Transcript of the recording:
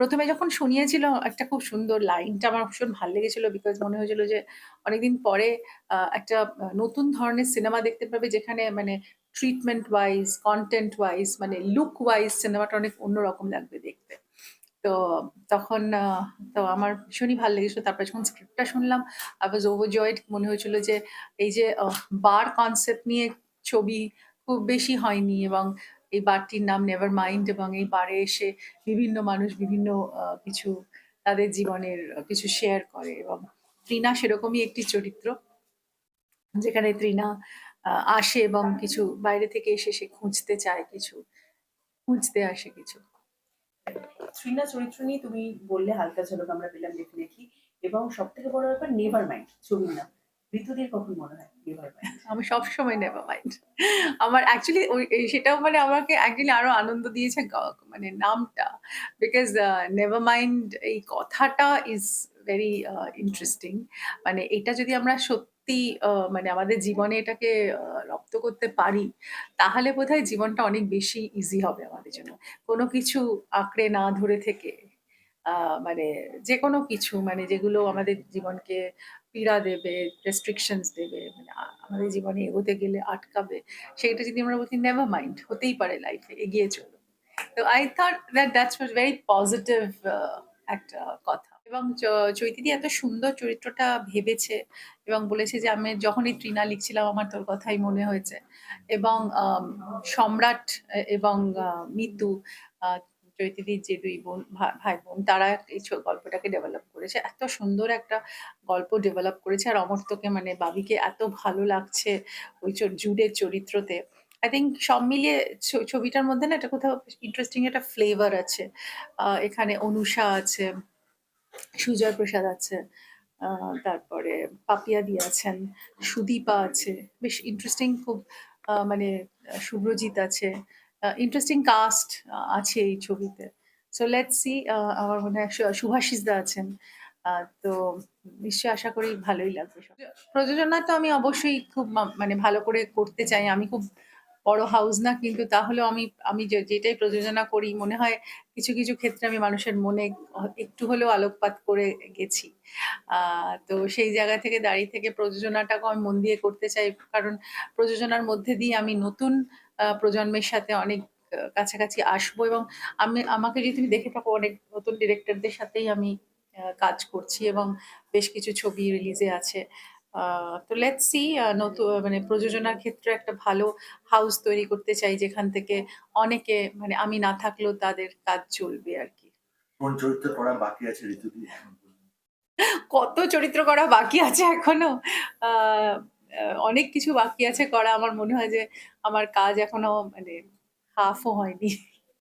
প্রথমে যখন শুনিয়েছিল একটা খুব সুন্দর লাইনটা আমার ভীষণ ভালো লেগেছিল বিকজ মনে হয়েছিল যে অনেকদিন পরে আ একটা নতুন ধরনের সিনেমা দেখতে পাবে যেখানে মানে ট্রিটমেন্ট ওয়াইজ, কন্টেন্ট ওয়াইজ মানে লুক ওয়াইজ সিনেমাটা অনেক অন্যরকম লাগবে দেখতে। তো তখন আ তো আমার ভীষণই ভালো লেগেছিল। তারপরে যখন স্ক্রিপ্টটা শুনলাম I was overjoyed মনে হয়েছিল যে এই যে বার কনসেপ্ট নিয়ে ছবি খুব বেশি হয়নি এবং এই বারটির নাম 'নেভার মাইন্ড' এবং এই বারে এসে বিভিন্ন মানুষ বিভিন্ন কিছু তাদের জীবনের কিছু শেয়ার করে এবং তৃণা সেরকমই একটি চরিত্র। যেখানে আ, আসে এবং কিছু বাইরে থেকে এসে সে খুঁজতে চায় কিছু। খুঁজতে আসে কিছু। তৃণা চরিত্র নিয়ে তুমি বললে হালকা ঝলক আমরা পেলাম ডেফিনেটলি এবং সবথেকে বড় ব্যাপার নেভার মাইন্ড ছবির নাম। ঋতুদের কখন? আমি সবসময় নেভার মাইন্ড। আমার অ্যাকচুয়ালি সেটাও মানে আমাকে অ্যাকচুয়ালি আরও আনন্দ দিয়েছে মানে নামটা। বিকজ নেভার মাইন্ড এই কথাটা ইস ভেরি ইন্টারেস্টিং। মানে এটা যদি আমরা সত্যি মানে আমাদের জীবনে এটাকে রপ্ত করতে পারি, তাহলে বোধহয় জীবনটা অনেক বেশি ইজি হবে আমাদের জন্য। কোনো কিছু আঁকড়ে না ধরে থেকে মানে যেকোনো কিছু মানে যেগুলো আমাদের জীবনকে পীড়া দেবে, রেস্ট্রিকশনস দেবে, মানে আমাদের জীবনে এগোতে গেলে আটকাবে। সেটা যদি আমরা বলি নেভার মাইন্ড হতেই পারে লাইফে এগিয়ে চলো। তো I that that was very positive আ একটা কথা। এবং চ চৈতালি এত সুন্দর চরিত্রটা ভেবেছে এবং বলেছে যে আমি যখনই তৃণা লিখছিলাম আমার তোর কথাই মনে হয়েছে। এবং সম্রাট এবং মিতু আ যে দুই বোন ভাই-বোন তারা এই গল্পটাকে ডেভেলপ করেছে। এত সুন্দর একটা গল্প ডেভেলপ করেছে আর অমর্ত্যকে মানে বাবিকে এত ভালো লাগছে ওই জুডের চরিত্রতে। আই থিংক সব মিলিয়ে ছবিটার মধ্যে না একটা কোথাও ইন্টারেস্টিং একটা ফ্লেভার আছে। এখানে অনুষা আছে, সুজয় প্রসাদ আছে, তারপরে পাপিয়া দি আছেন, সুদীপা আছে। বেশ ইন্টারেস্টিং খুব মানে শুভ্রজিৎ আছে। ইন্টারেস্টিং কাস্ট আছে এই ছবিতে। সো লেটস সি আমার মনে হয় সু শুভাশিস দা আছেন। তো নিশ্চয়ই আশা করি ভালোই লাগবে। প্রযোজনা তো আমি অবশ্যই খুব মানে ভালো করে করতে চাই। আমি খুব বড় হাউস না কিন্তু তাহলেও আমি আমি যেটাই প্রযোজনা করি মনে হয় কিছু, কিছু ক্ষেত্রে আমি মানুষের মনে একটু হলেও আলোকপাত করে গেছি। তো সেই জায়গা থেকে দাঁড়িয়ে থেকে প্রযোজনাটাকেও আমি মন দিয়ে করতে চাই। কারণ প্রযোজনার মধ্যে দিয়ে আমি নতুন প্রজন্মের সাথে অনেক কাছাকাছি আসব এবং আমি আমাকে যদি তুমি দেখে থাকো অনেক নতুন ডিরেক্টরদের সাথেই আমি কাজ করছি এবং বেশ কিছু ছবি রিলিজে আছে। তো লেটস সি আ নতু মানে প্রযোজনার ক্ষেত্রে একটা ভালো হাউস তৈরি করতে চাই যেখান থেকে অনেকে মানে আমি না থাকলেও তাদের কাজ চলবে আরকি। কোন চরিত্র করা বাকি আছে ঋতুদি কত চরিত্র করা বাকি আছে এখনও। আ আ অনেক কিছু বাকি আছে করা। আমার মনে হয় যে আমার কাজ এখনও মানে হাফও হয়নি।